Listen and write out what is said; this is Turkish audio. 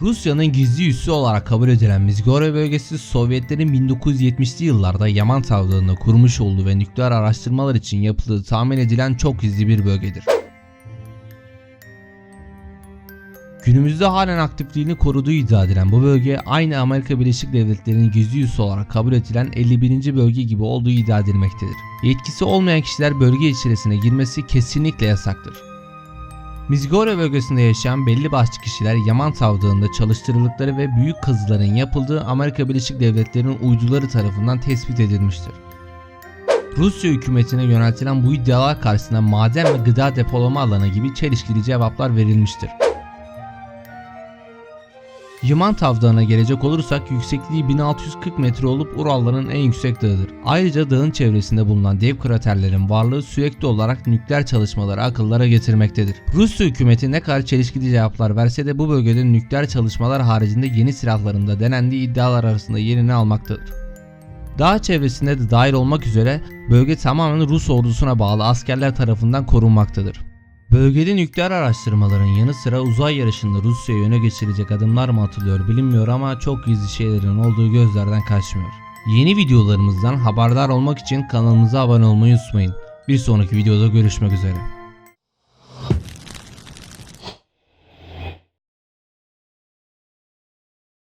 Rusya'nın gizli üssü olarak kabul edilen Mizgorod bölgesi Sovyetlerin 1970'li yıllarda Yaman Tavlığı'nda kurmuş olduğu ve nükleer araştırmalar için yapıldığı tahmin edilen çok gizli bir bölgedir. Günümüzde halen aktifliğini koruduğu iddia edilen bu bölge aynı Amerika Birleşik Devletleri'nin gizli üssü olarak kabul edilen 51. bölge gibi olduğu iddia edilmektedir. Yetkisi olmayan kişiler bölge içerisine girmesi kesinlikle yasaktır. Mizgore bölgesinde yaşayan belli başlı kişiler Yaman Tavdağı'nda çalıştırıldıkları ve büyük kazıların yapıldığı Amerika Birleşik Devletleri'nin uyduları tarafından tespit edilmiştir. Rusya hükümetine yöneltilen bu iddialar karşısında maden ve gıda depolama alanı gibi çelişkili cevaplar verilmiştir. Yaman Tavdağı'na gelecek olursak yüksekliği 1640 metre olup Uralların en yüksek dağıdır. Ayrıca dağın çevresinde bulunan dev kraterlerin varlığı sürekli olarak nükleer çalışmaları akıllara getirmektedir. Rusya hükümeti ne kadar çelişkili cevaplar verse de bu bölgede nükleer çalışmalar haricinde yeni silahlarında denendiği iddialar arasında yerini almaktadır. Dağ çevresinde de dahil olmak üzere bölge tamamen Rus ordusuna bağlı askerler tarafından korunmaktadır. Bölgede nükleer araştırmaların yanı sıra uzay yarışında Rusya'ya öne geçirecek adımlar mı atılıyor bilinmiyor ama çok gizli şeylerin olduğu gözlerden kaçmıyor. Yeni videolarımızdan haberdar olmak için kanalımıza abone olmayı unutmayın. Bir sonraki videoda görüşmek üzere.